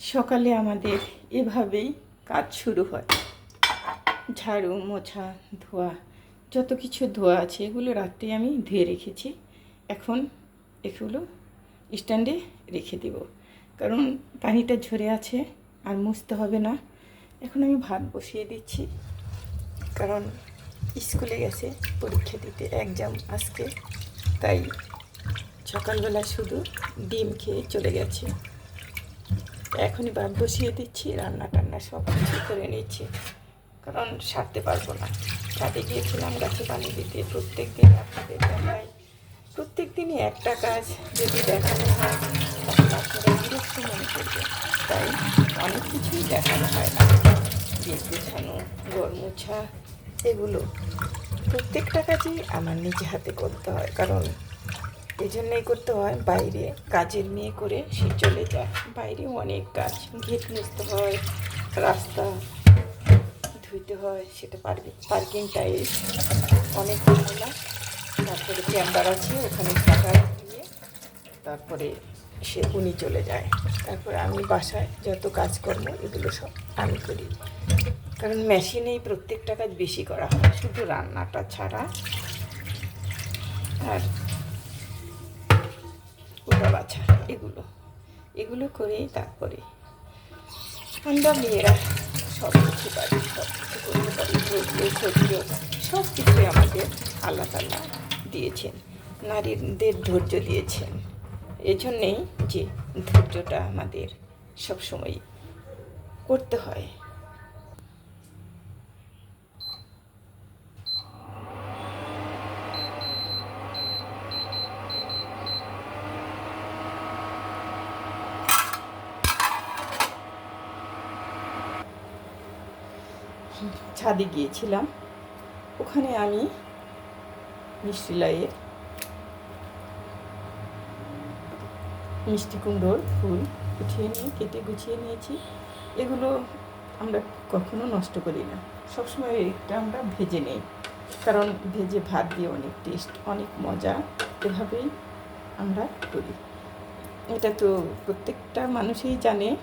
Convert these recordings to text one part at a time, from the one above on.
সকালে আমাদের এভাবেই কাজ শুরু হয়। ঝাড়ু, মোছা, ধোয়া, যত কিছু ধোয়া আছে এগুলো রাত্রে আমি ধুয়ে রেখেছি। এখন এগুলো স্ট্যান্ডে রেখে দেব। কারণ পানিটা ঝরে আছে আর মুছতে হবে না। এখন আমি ভাত বসিয়ে দিচ্ছি। কারণ স্কুলে গেছে পরীক্ষা দিতে এক্সাম আজকে। তাই সকালবেলা শুধু ডিম খেয়ে চলে গেছে। এখনই ভাত বসিয়ে দিচ্ছি, রান্না টান্না সব কিছু করে নিচ্ছি। কারণ সারতে পারব না। ছাদে গিয়েছিলাম, গাছে পানি দিতে। প্রত্যেক দিন আপনাদের দেখাই। প্রত্যেক দিনই একটা কাজ যদি দেখানো হয় আপনারা বিরক্ত মনে করবেন। তাই অনেক কিছুই দেখানো হয় না। বেশ গোছানো গড় মোছা, এগুলো প্রত্যেকটা কাজই আমার নিজে হাতে করতে হয়। কারণ এই করতে হয়, বাইরে কাজের মেয়ে করে সে চলে যায়। বাইরে অনেক কাজ গেট মুছতে হয়, রাস্তা ধুইতে হয়, সেটা পারবে পার্কিং টাইল অনেক ঝামেলা তারপরে চেম্বার আছে, ওখানে টাকা দিয়ে তারপরে সে, উনি চলে যায়। তারপরে আমি বাসায় যত কাজকর্ম, এগুলো সব আমি করি। কারণ মেশিনেই প্রত্যেকটা কাজ বেশি করা হয়, শুধু রান্নাটা ছাড়া। আর এগুলো এগুলো করেই তারপরে আমরা মেয়েরা সব কিছু পারি সব কিছু করতে পারি ধৈর্য সহ্য সব কিছুই আমাদের আল্লাহ তাল্লাহ দিয়েছেন, নারীদের ধৈর্য দিয়েছেন। এজন্যেই যে ধৈর্যটা আমাদের সবসময় করতে হয়। ছাদে গিয়েছিলাম। ওখানে আমি মিষ্টি লাইয়ের মিষ্টি কুমড়োর ফুল উঠিয়ে নিয়ে, কেটে গুছিয়ে নিয়েছি। এগুলো আমরা কখনো নষ্ট করি না। সবসময় এটা আমরা ভেজে নেই। কারণ ভেজে ভাত দিয়ে অনেক টেস্ট অনেক মজা। এভাবেই আমরা করি। এটা তো প্রত্যেকটা মানুষই জানে।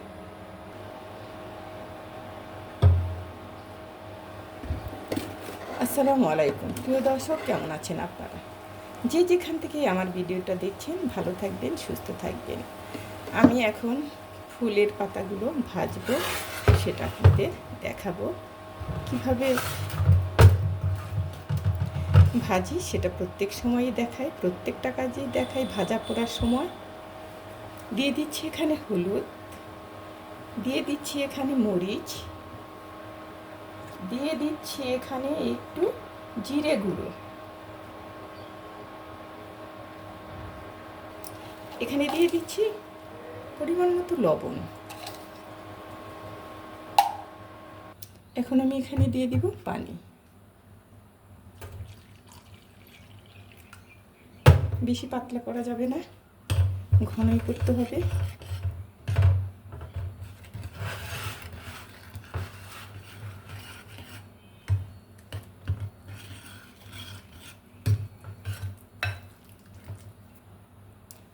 আসসালামু আলাইকুম। প্রিয় দর্শক, কেমন আছেন আপনারা? যে যেখান থেকে আমার ভিডিওটা দেখছেন, ভালো থাকবেন, সুস্থ থাকবেন। আমি এখন ফুলের পাতাগুলো ভাজবো, সেটা আপনাদের দেখাবো। কীভাবে ভাজি, সেটা প্রত্যেক সময়ই দেখায় প্রত্যেকটা কাজেই দেখাই ভাজা পোড়ার সময়। দিয়ে দিচ্ছি এখানে হলুদ, দিয়ে দিচ্ছি এখানে মরিচ দিয়ে দিচ্ছি এখানে একটু জিরে গুঁড়ো। এখানে দিয়ে দিচ্ছি পরিমাণ মতো লবণ। এখন আমি এখানে দিয়ে দিব পানি। বেশি পাতলা করা যাবে না, ঘনই করতে হবে।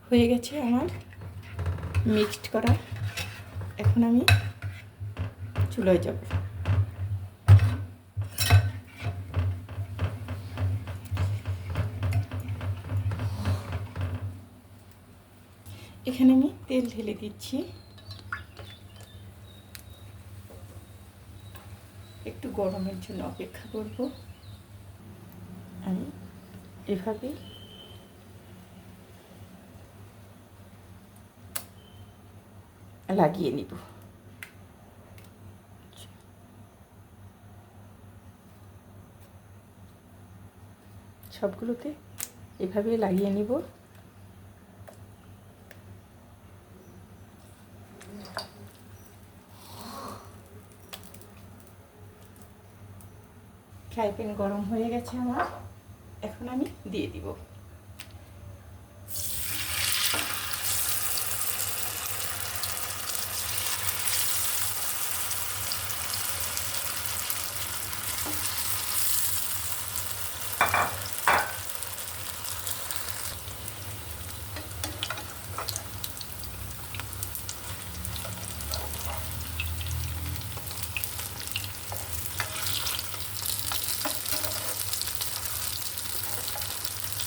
হয়ে গেছে আমার মিক্সড করা। এখন আমি চুলোয় যাব। এখানে আমি তেল ঢেলে দিচ্ছি। একটু গরমের জন্য অপেক্ষা করব। আমি এভাবেই লাগিয়ে নিব। সবগুলোতে এভাবে লাগিয়ে নিব। ফ্রাই প্যান গরম হয়ে গেছে আমার। এখন আমি দিয়ে দিব।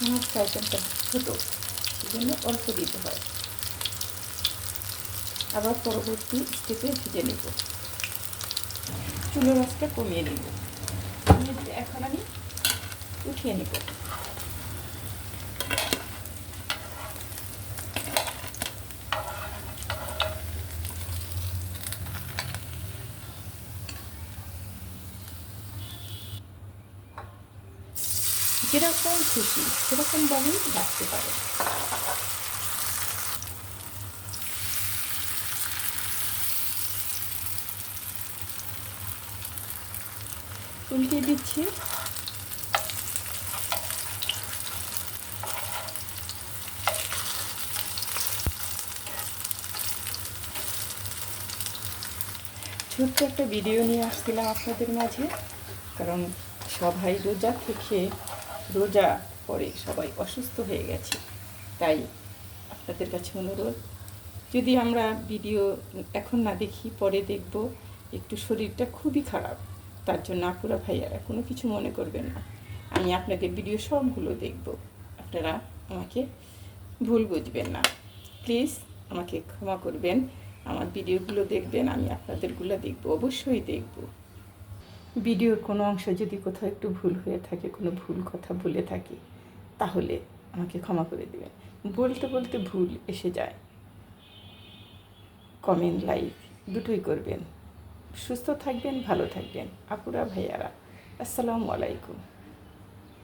আমার আইটেমটা ছোটো এই জন্য অল্প দিতে হয়। আবার পরবর্তী স্টেপে ভিজে নেব। চুলো রাসটা কমিয়ে নেব। এখন আমি উঠিয়ে নেব। যেরকম খুশি সেরকমভাবেই রাখতে পারে। উল্টে দিচ্ছি। ছোট্ট একটা ভিডিও নিয়ে আসছিলাম আপনাদের মাঝে, কারণ সবাই রোজা থেকে রোজা পরে সবাই অসুস্থ হয়ে গেছে। তাই আপনাদের কাছে অনুরোধ, যদি আমরা ভিডিও এখন না দেখি, পরে দেখব, একটু শরীরটা খুবই খারাপ, তার জন্য আপুরা ভাইয়ারা কোনো কিছু মনে করবেন না। আমি আপনাদের ভিডিও সবগুলো দেখব। আপনারা আমাকে ভুল বুঝবেন না। প্লিজ আমাকে ক্ষমা করবেন। আমার ভিডিওগুলো দেখবেন, আমি আপনাদেরগুলো দেখব, অবশ্যই দেখব। ভিডিওর কোনো অংশ যদি কোথাও একটু ভুল হয়ে থাকে, কোনো ভুল কথা বলে থাকি, তাহলে আমাকে ক্ষমা করে দেবেন। বলতে বলতে ভুল এসে যায়। কমেন্ট, লাইক দুটোই করবেন। সুস্থ থাকবেন, ভালো থাকবেন। আপুরা, ভাইয়ারা, আসসালামু আলাইকুম।